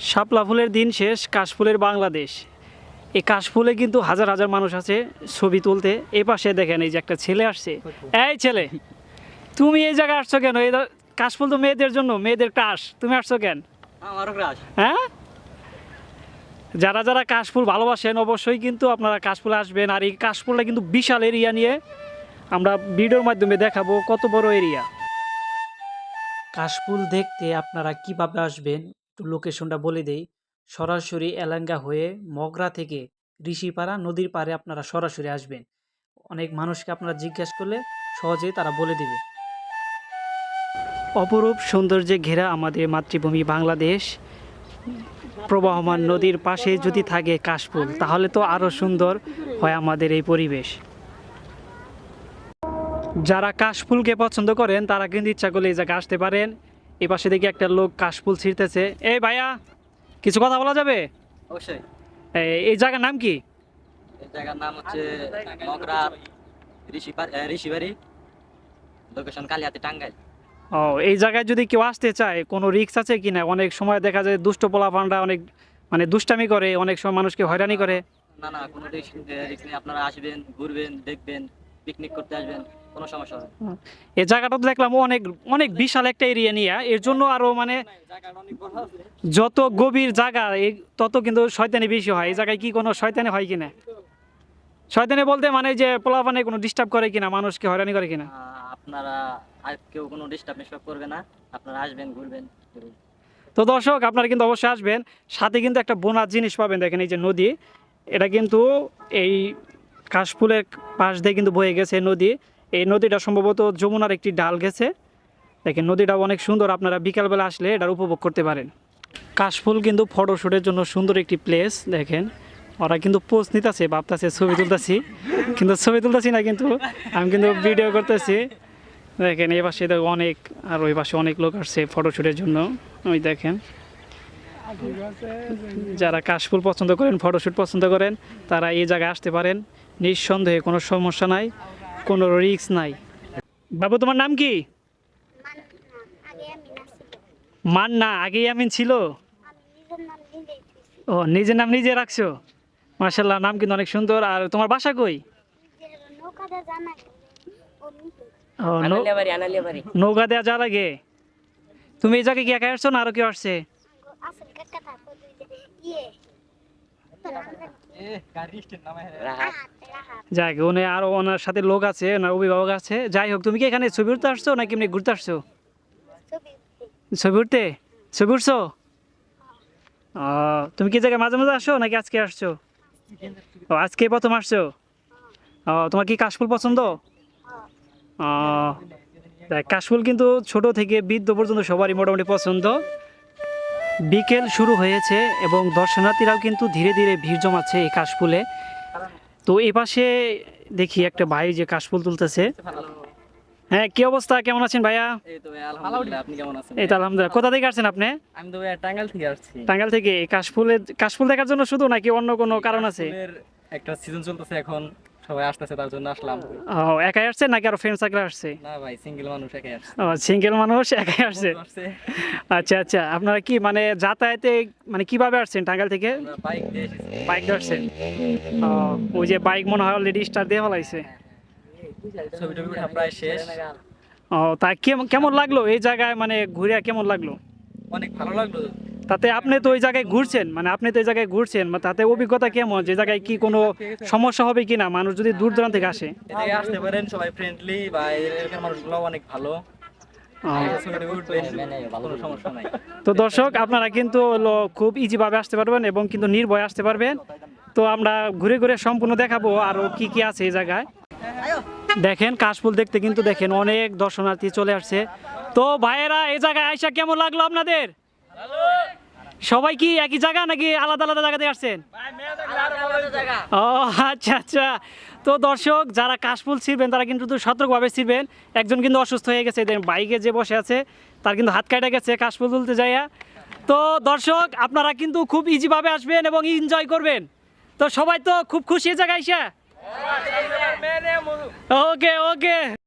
শাপলা ফুলের দিন শেষ কাশফুলের বাংলাদেশ। এই কাশফুলে কিন্তু হাজার হাজার মানুষ আছে ছবি তুলতে। এ পাশে দেখেন এই যে একটা ছেলে আসছে। এই ছেলে তুমি এই জায়গায় আসছো কেন? এই কাশফুল তো মেয়েদের জন্য মেয়েদের ক্রাশ তুমি আসছো কেন? হ্যাঁ? যারা যারা কাশফুল ভালোবাসেন অবশ্যই কিন্তু আপনারা কাশফুল আসবেন। আর এই কাশফুলটা কিন্তু বিশাল এরিয়া নিয়ে আমরা ভিডিওর মাধ্যমে দেখাবো কত বড় এরিয়া কাশফুল দেখতে আপনারা কীভাবে আসবেন একটু লোকেশনটা বলে দেই। সরাসরি এলাঙ্গা হয়ে মগরা থেকে ঋষিপাড়া নদীর পাড়ে আপনারা সরাসরি আসবেন। অনেক মানুষকে আপনারা জিজ্ঞেস করলে সহজেই তারা বলে দিবে। অপরূপ সৌন্দর্যে ঘেরা আমাদের মাতৃভূমি বাংলাদেশ। প্রবাহমান নদীর পাশে যদি থাকে কাশফুল, তাহলে তো আরও সুন্দর হয় আমাদের এই পরিবেশ। যারা কাশফুলকে পছন্দ করেন, তারা কিন্তু ইচ্ছা করলে এই জায়গায় আসতে পারেন। এই পাশে দেখি একটা লোক কাশফুল ছিঁড়তেছে। এই ভাইয়া কিছু কথা বলা যাবে? অবশ্যই। এই- জায়গার নাম কি? এই জায়গার নাম হচ্ছে মগরা ঋষিবাড়ি লোকেশন কালিয়াতি টাঙ্গাইল। ও এই জায়গায় যদি কেউ আসতে চায় কোনো রিক্স আছে কি না? অনেক সময় দেখা যায় দুষ্ট পোলাপানরা অনেক মানে দুষ্টামি করে অনেক সময় মানুষকে হয়রানি করে। না না কোনো রিস্ক নেই। আপনারা আসবেন ঘুরবেন দেখবেন পিকনিক করতে আসবেন। কোনো সমস্যা হবে এই জায়গাটা তো দেখলাম অনেক অনেক বিশাল একটা এরিয়া নিয়ে। এর জন্য আরও মানে যত গভীর জায়গা তত কিন্তু শয়তানি বেশি হয়। এই জায়গায় কি কোনো শয়তানি হয় কিনা? শয়তানি বলতে মানে যে পোলাপানে কোনো ডিস্টার্ব করে কিনা মানুষকে হয়রানি করে কিনা? আপনারা কেউ কোনো ডিস্টার্ব মিস্টার্ব করবে না। আপনারা আসবেন ঘুরবেন। তো দর্শক আপনারা কিন্তু অবশ্যই আসবেন। সাথে কিন্তু একটা বোনার জিনিস পাবেন দেখেন এই যে নদী। এটা কিন্তু এই কাশফুলের পাশ দিয়ে কিন্তু বয়ে গেছে নদী। এই নদীটা সম্ভবত যমুনার একটি ডাল গেছে। দেখেন, নদীটা অনেক সুন্দর। আপনারা বিকালবেলা আসলে এটার উপভোগ করতে পারেন। কাশফুল কিন্তু ফটোশ্যুটের জন্য সুন্দর একটি প্লেস দেখেন। ওরা কিন্তু পোস্ট নিতেছে, ভাবতেছে, ছবি তুলতেছি। কিন্তু ছবি তুলতেছি না কিন্তু, আমি কিন্তু ভিডিও করতেছি। দেখেন, এই পাশে অনেক, আর ওই পাশে অনেক লোক আসছে ফটোশ্যুটের জন্য। ওই দেখেন। যারা কাশফুল পছন্দ করেন ফটোশ্যুট পছন্দ করেন, তারা এই জায়গায় আসতে পারেন। নিঃসন্দেহে কোনো সমস্যা নাই। কোনো রিস্ক নাই। বাবু তোমার নাম কি? আগে আমি নাচি মান্না আগেই আমিন ছিল? আমি নিজের নাম নিজেই দিয়েছি ও নিজের নাম নিজে রাখছো? মার্শাল্লাহ নাম কিন্তু অনেক সুন্দর। আর তোমার বাসা কই? নৌ- নৌকা দেওয়া যা লাগে তুমি এই জায়গায় কি একা আসছো না আরও কেউ আসছে? আসল কাকা থাকো দুই যে তোর নাম কি? রাহাত। রাহাত যাক উনি আরও ওনার সাথে লোক আছে ওনার অভিভাবক আছে। যাই হোক তুমি কি এখানে ছবি উঠতে আসছো নাকি এমনি ঘুরতে আসছো? ছবি উঠতে? ছবি উঠছো? তুমি কি জায়গায় মাঝে মাঝে আসো নাকি আজকে আসছো? ও আজকে প্রথম আসছো? ও তোমার কি কাশফুল পছন্দ? কাশফুল কিন্তু ছোট থেকে বৃদ্ধ পর্যন্ত সবারই মোটামুটি পছন্দ। বিকেল শুরু হয়েছে এবং দর্শনার্থীরাও কিন্তু ধীরে ধীরে ভিড় জমাচ্ছে এই কাশফুলে। তো এই পাশে দেখি একটা ভাই যে কাশফুল তুলতেছে। হ্যাঁ কি অবস্থা? কেমন আছেন ভাইয়া? এই তো আলহামদুলিল্লাহ আপনি কেমন আছেন? এই তো আলহামদুলিল্লাহ। কোথা থেকে আসছেন আপনি? আমি তো ভাই টাঙ্গাইল থেকে আসছি। টাঙ্গাইল থেকে। এই কাশফুলের কাশফুল দেখার জন্য শুধু নাকি অন্য কোনো কারণ আছে? একটা সিজন চলতেছে এখন। সবাই আসতেছে তার জন্য আসলাম। ও একাই আসছে নাকি আরও ফ্রেন্ড সার্কেল আসছে? না ভাই সিঙ্গেল মানুষ একাই আসছে। ও সিঙ্গেল মানুষ একাই আসছে? আচ্ছা আচ্ছা আপনারা কি মানে যাতায়াতে মানে কীভাবে আসছেন টাঙ্গাইল থেকে? বাইক দিয়ে বাইক দিয়ে আসছেন? ও ওই যে বাইক মনে হয় অলরেডি স্টার দিয়ে ফেলাইছে। ছবি টবি প্রায় শেষ। ও তা কেমন কেমন লাগল? এই জায়গায় মানে ঘুরে কেমন লাগল? অনেক ভালো লাগল। তাতে আপনি তো ওই জায়গায় ঘুরছেন মানে আপনি তো এই জায়গায় ঘুরছেন মানে তাতে অভিজ্ঞতা কেমন? যে জায়গায় কি কোনো সমস্যা হবে কি না মানুষ যদি দূর দূরান্ত থেকে আসে। আসতে পারেন সবাই ফ্রেন্ডলি বা এখানকার মানুষগুলো অনেক ভালো। সমস্যা নাই। তো দর্শক আপনারা কিন্তু খুব ইজিভাবে আসতে পারবেন এবং কিন্তু নির্ভয়ে আসতে পারবেন। তো আমরা ঘুরে ঘুরে সম্পূর্ণ দেখাবো আরও কি কি আছে এই জায়গায়। দেখেন কাশফুল দেখতে কিন্তু দেখেন অনেক দর্শনার্থী চলে আসছে। তো ভাইয়েরা এই জায়গায় আইসা কেমন লাগল আপনাদের? সবাই কি একই জায়গা নাকি আলাদা আলাদা জায়গাতে আসছেন? ও আচ্ছা আচ্ছা। তো দর্শক যারা কাশফুল ছিড়বেন তারা কিন্তু সতর্কভাবে ছিড়বেন একজন কিন্তু অসুস্থ হয়ে গেছে বাইকে যে বসে আছে তার কিন্তু হাত কাটা গেছে কাশফুল তুলতে যাইয়া। তো দর্শক আপনারা কিন্তু খুব ইজিভাবে আসবেন এবং এনজয় করবেন। তো সবাই তো খুব খুশি জায়গায় ওকে ওকে